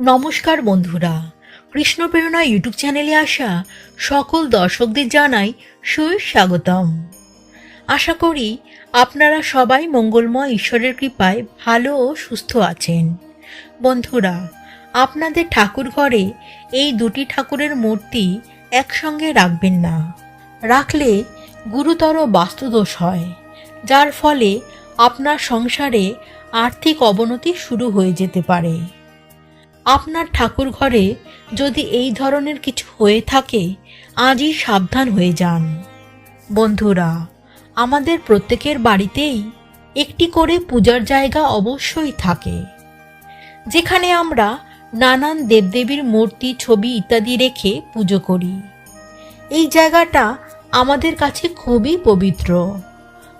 নমস্কার বন্ধুরা। কৃষ্ণ প্রেরণা ইউটিউব চ্যানেলে আসা সকল দর্শকদের জানাই সুস্বাগতম। আশা করি আপনারা সবাই মঙ্গলময় ঈশ্বরের কৃপায় ভালো ও সুস্থ আছেন। বন্ধুরা, আপনাদের ঠাকুর ঘরে এই দুটি ঠাকুরের মূর্তি একসঙ্গে রাখবেন না। রাখলে গুরুতর বাস্তুদোষ হয়, যার ফলে আপনার সংসারে আর্থিক অবনতি শুরু হয়ে যেতে পারে। আপনার ঠাকুর ঘরে যদি এই ধরনের কিছু হয়ে থাকে, আজই সাবধান হয়ে যান। বন্ধুরা, আমাদের প্রত্যেকের বাড়িতেই একটি করে পূজার জায়গা অবশ্যই থাকে। যেখানে আমরা নানান দেবদেবীর মূর্তি, ছবি ইত্যাদি রেখে পুজো করি। এই জায়গাটা আমাদের কাছে খুবই পবিত্র।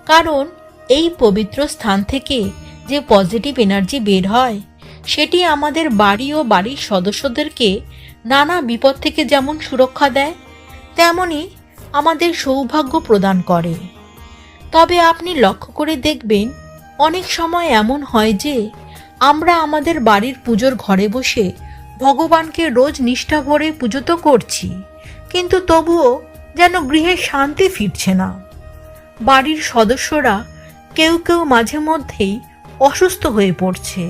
কারণ এই পবিত্র স্থান থেকে যে পজিটিভ এনার্জি বের হয় সেটি আমাদের বাড়ি ও বাড়ির সদস্যদেরকে নানা বিপদ থেকে যেমন সুরক্ষা দেয়, তেমনি আমাদের সৌভাগ্য প্রদান করে। তবে আপনি লক্ষ্য করে দেখবেন, অনেক সময় এমন হয় যে, আমরা আমাদের বাড়ির পুজোর ঘরে বসে ভগবানকে রোজ নিষ্ঠা ভরে পুজো তো করছি, কিন্তু তবুও যেন গৃহে শান্তি ফিরছে না। বাড়ির সদস্যরা কেউ কেউ মাঝে মধ্যেই অসুস্থ হয়ে পড়ছে।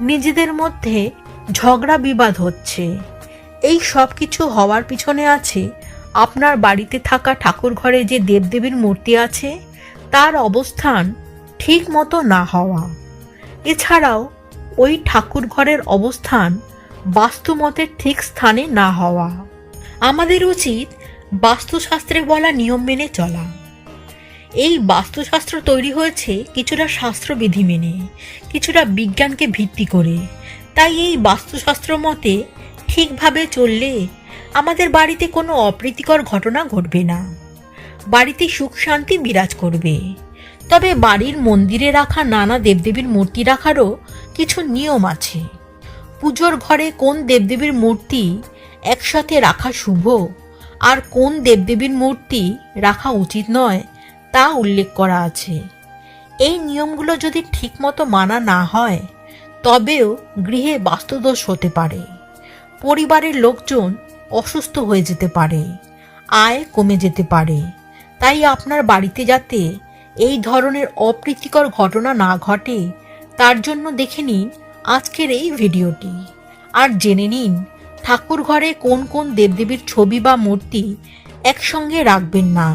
নিজেদের মধ্যে ঝগড়া বিবাদ হচ্ছে। এই সব কিছু হওয়ার পিছনে আছে আপনার বাড়িতে থাকা ঠাকুর ঘরে যে দেবদেবীর মূর্তি আছে, তার অবস্থান ঠিক মতো না হওয়া। এছাড়াও ওই ঠাকুর ঘরের অবস্থান বাস্তুমতের ঠিক স্থানে না হওয়া। আমাদের উচিত বাস্তুশাস্ত্রে বলা নিয়ম মেনে চলা। এই বাস্তুশাস্ত্র তৈরি হয়েছে কিছুটা শাস্ত্রবিধি মেনে, কিছুটা বিজ্ঞানকে ভিত্তি করে। তাই এই বাস্তুশাস্ত্র মতে ঠিকভাবে চললে আমাদের বাড়িতে কোনো অপ্রীতিকর ঘটনা ঘটবে না। বাড়িতে সুখ শান্তি বিরাজ করবে। তবে বাড়ির মন্দিরে রাখা নানা দেবদেবীর মূর্তি রাখারও কিছু নিয়ম আছে। পুজোর ঘরে কোন দেবদেবীর মূর্তি একসাথে রাখা শুভ, আর কোন দেবদেবীর মূর্তি রাখা উচিত নয় তা উল্লেখ করা আছে। এই নিয়মগুলো যদি ঠিকমতো মানা না হয়, তবেও গৃহে বাস্তুদোষ হতে পারে। পরিবারের লোকজন অসুস্থ হয়ে যেতে পারে, আয় কমে যেতে পারে। তাই আপনার বাড়িতে যাতে এই ধরনের অপ্রীতিকর ঘটনা না ঘটে, তার জন্য দেখে নিন আজকের এই ভিডিওটি। আর জেনে নিন ঠাকুর ঘরে কোন কোন দেবদেবীর ছবি বা মূর্তি একসঙ্গে রাখবেন না।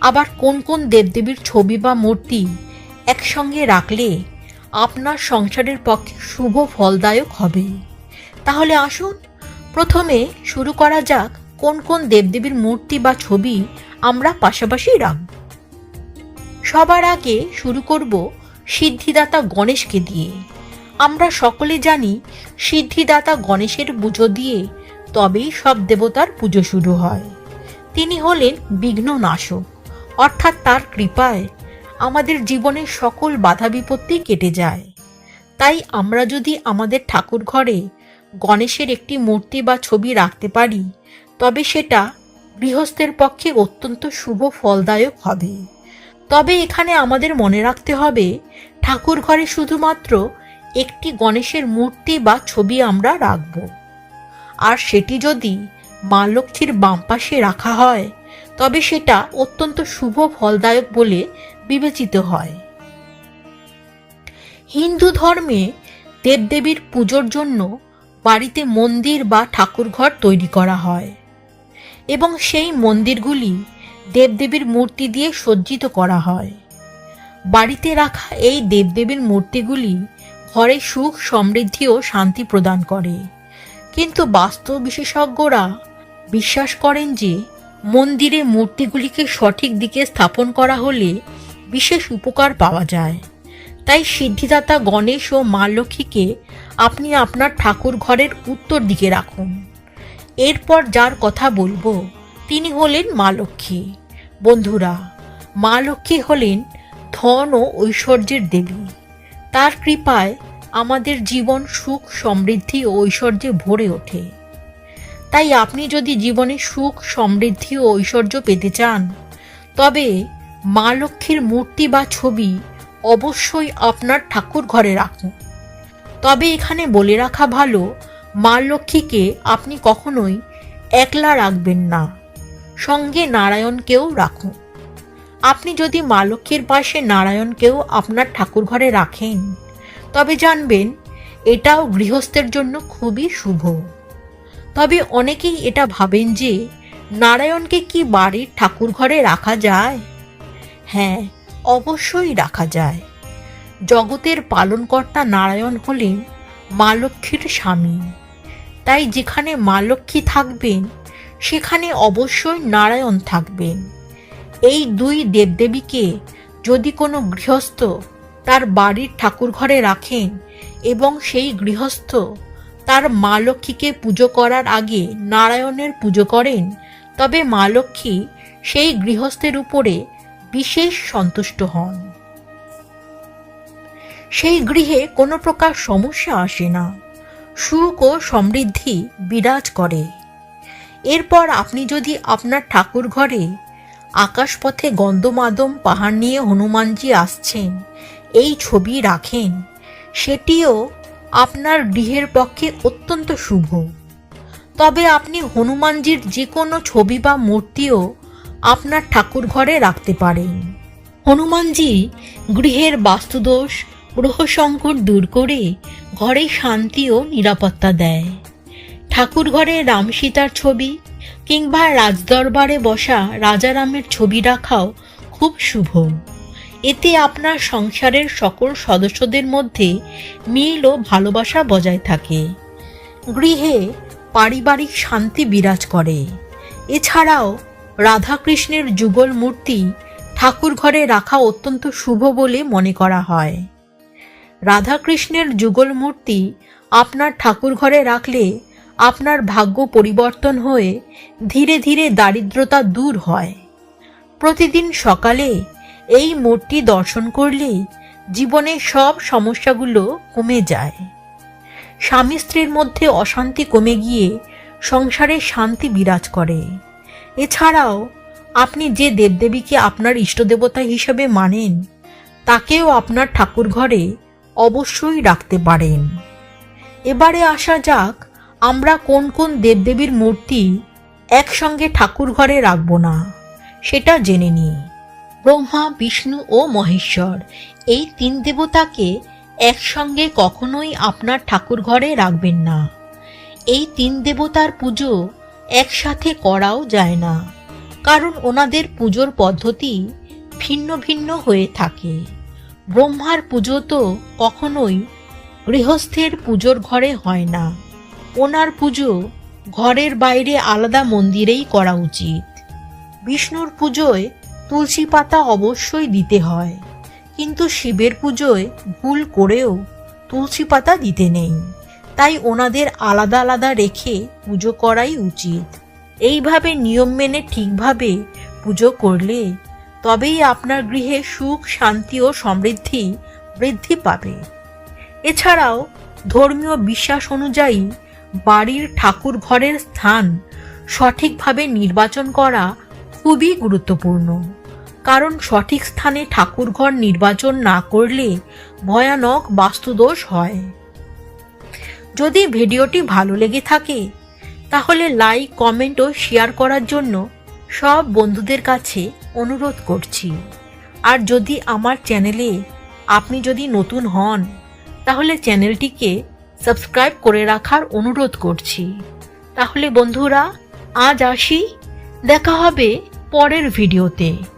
আবার কোন কোন দেবদেবীর ছবি বা মূর্তি একসঙ্গে রাখলে আপনার সংসারের পক্ষে শুভ ফলদায়ক হবে। তাহলে আসুন, প্রথমে শুরু করা যাক কোন কোন দেবদেবীর মূর্তি বা ছবি আমরা পাশাপাশি রাখব। সবার আগে শুরু করব সিদ্ধিদাতা গণেশকে দিয়ে। আমরা সকলে জানি সিদ্ধিদাতা গণেশের পুজো দিয়ে তবেই সব দেবতার পুজো শুরু হয়। তিনি হলেন বিঘ্ন নাশক অর্থাৎ তার কৃপায় আমাদের জীবনের সকল বাধা বিপত্তি কেটে যায়। তাই আমরা যদি আমাদের ঠাকুর ঘরে গণেশের একটি মূর্তি বা ছবি রাখতে পারি, তবে সেটা গৃহস্থের পক্ষে অত্যন্ত শুভ ফলদায়ক হবে। তবে এখানে আমাদের মনে রাখতে হবে ঠাকুর ঘরে শুধুমাত্র একটি গণেশের মূর্তি বা ছবি আমরা রাখব। আর সেটি যদি মা লক্ষ্মীর বাম পাশে রাখা হয় তবে সেটা অত্যন্ত শুভ ফলদায়ক বলে বিবেচিত হয়। হিন্দু ধর্মে দেবদেবীর পুজোর জন্য বাড়িতে মন্দির বা ঠাকুরঘর তৈরি করা হয় এবং সেই মন্দিরগুলি দেবদেবীর মূর্তি দিয়ে সজ্জিত করা হয়। বাড়িতে রাখা এই দেবদেবীর মূর্তিগুলি ঘরে সুখ, সমৃদ্ধি ও শান্তি প্রদান করে। কিন্তু বাস্তু বিশেষজ্ঞরা বিশ্বাস করেন যে মন্দিরে মূর্তিগুলিকে সঠিক দিকে স্থাপন করা হলে বিশেষ উপকার পাওয়া যায়। তাই সিদ্ধিদাতা গণেশ ও মা লক্ষ্মীকে আপনি আপনার ঠাকুর ঘরের উত্তর দিকে রাখুন। এরপর যার কথা বলব, তিনি হলেন মা লক্ষ্মী। বন্ধুরা, মা লক্ষ্মী হলেন ধন ও ঐশ্বর্যের দেবী। তার কৃপায় আমাদের জীবন সুখ, সমৃদ্ধি ও ঐশ্বর্যে ভরে ওঠে। তাই আপনি যদি জীবনে সুখ, সমৃদ্ধি ও ঐশ্বর্য পেতে চান, তবে মা লক্ষ্মীর মূর্তি বা ছবি অবশ্যই আপনার ঠাকুর ঘরে রাখুন। তবে এখানে বলে রাখা ভালো, মা লক্ষ্মীকে আপনি কখনোই একলা রাখবেন না, সঙ্গে নারায়ণকেও রাখুন। আপনি যদি মা লক্ষ্মীর পাশে নারায়ণকেও আপনার ঠাকুর ঘরে রাখেন, তবে জানবেন এটাও গৃহস্থের জন্য খুবই শুভ। তবে অনেকেই এটা ভাবেন যে নারায়ণকে কি বাড়ির ঠাকুর ঘরে রাখা যায়? হ্যাঁ অবশ্যই রাখা যায়। জগতের পালনকর্তা নারায়ণ হলেন মা লক্ষ্মীর স্বামী। তাই যেখানে মা লক্ষ্মী থাকবেন, সেখানে অবশ্যই নারায়ণ থাকবেন। এই দুই দেবদেবীকে যদি কোনো গৃহস্থ তার বাড়ির ঠাকুর ঘরে রাখেন এবং সেই গৃহস্থ তার মা লক্ষ্মীকে পুজো করার আগে নারায়ণের পুজো করেন, তবে মা লক্ষ্মী সেই গৃহস্থের উপরে বিশেষ সন্তুষ্ট হন। সেই গৃহে কোনো প্রকার সমস্যা আসে না। সুখ ও সমৃদ্ধি বিরাজ করে। এরপর আপনি যদি আপনার ঠাকুর ঘরে আকাশপথে গন্ধমাদম পাহাড় নিয়ে হনুমানজি আসছেন, এই ছবি রাখেন, সেটিও আপনার গৃহের পক্ষে অত্যন্ত শুভ। তবে আপনি হনুমানজির যে কোনো ছবি বা মূর্তিও আপনার ঠাকুর ঘরে রাখতে পারেন। হনুমানজি গৃহের বাস্তুদোষ গ্রহ সংকট দূর করে ঘরে শান্তি ও নিরাপত্তা দেয়। ঠাকুর ঘরে রাম সীতার ছবি কিংবা রাজদরবারে বসা রাজারামের ছবি রাখাও খুব শুভ। এতে আপনার সংসারের সকল সদস্যদের মধ্যে মিল ও ভালোবাসা বজায় থাকে। গৃহে পারিবারিক শান্তি বিরাজ করে। এছাড়াও রাধাকৃষ্ণের যুগল মূর্তি ঠাকুর ঘরে রাখা অত্যন্ত শুভ বলে মনে করা হয়। রাধাকৃষ্ণের যুগল মূর্তি আপনার ঠাকুর ঘরে রাখলে আপনার ভাগ্য পরিবর্তন হয়ে ধীরে ধীরে দারিদ্রতা দূর হয়। প্রতিদিন সকালে এই মূর্তি দর্শন করলে জীবনের সব সমস্যাগুলো কমে যায়। স্বামী স্ত্রীর মধ্যে অশান্তি কমে গিয়ে সংসারে শান্তি বিরাজ করে। এছাড়াও আপনি যে দেবদেবীকে আপনার ইষ্টদেবতা হিসেবে মানেন, তাকেও আপনার ঠাকুর ঘরে অবশ্যই রাখতে পারেন। এবারে আসা যাক, আমরা কোন কোন দেবদেবীর মূর্তি একসঙ্গে ঠাকুর ঘরে রাখব না, সেটা জেনে নিই। ব্রহ্মা, বিষ্ণু ও মহেশ্বর। এই তিন দেবতাকে একসঙ্গে কখনোই আপনার ঠাকুর ঘরে রাখবেন না। এই তিন দেবতার পুজো একসাথে করাও যায় না, কারণ ওনাদের পুজোর পদ্ধতি ভিন্ন ভিন্ন হয়ে থাকে। ব্রহ্মার পুজো তো কখনোই গৃহস্থের পুজোর ঘরে হয় না। ওনার পুজো ঘরের বাইরে আলাদা মন্দিরেই করা উচিত। বিষ্ণুর পুজোয় তুলসী পাতা অবশ্যই দিতে হয়। কিন্তু শিবের পুজোয় ভুল করেও তুলসী পাতা দিতে নেই। তাই ওনাদের আলাদা আলাদা রেখে পুজো করাই উচিত। এইভাবে নিয়ম মেনে ঠিকভাবে পুজো করলে তবেই আপনার গৃহে সুখ, শান্তি ও সমৃদ্ধি বৃদ্ধি পাবে। এছাড়াও ধর্মীয় বিশ্বাস অনুযায়ী বাড়ির ঠাকুর ঘরের স্থান সঠিকভাবে নির্বাচন করা খুবই গুরুত্বপূর্ণ। কারণ সঠিক স্থানে ঠাকুর ঘর নির্বাচন না করলে ভয়ানক বাস্তুদোষ হয়। যদি ভিডিওটি ভালো লেগে থাকে, তাহলে লাইক, কমেন্ট ও শেয়ার করার জন্য সব বন্ধুদের কাছে অনুরোধ করছি। আর যদি আমার চ্যানেলে আপনি যদি নতুন হন, তাহলে চ্যানেলটিকে সাবস্ক্রাইব করে রাখার অনুরোধ করছি। তাহলে বন্ধুরা, আজ আসি। দেখা হবে পরের ভিডিওতে।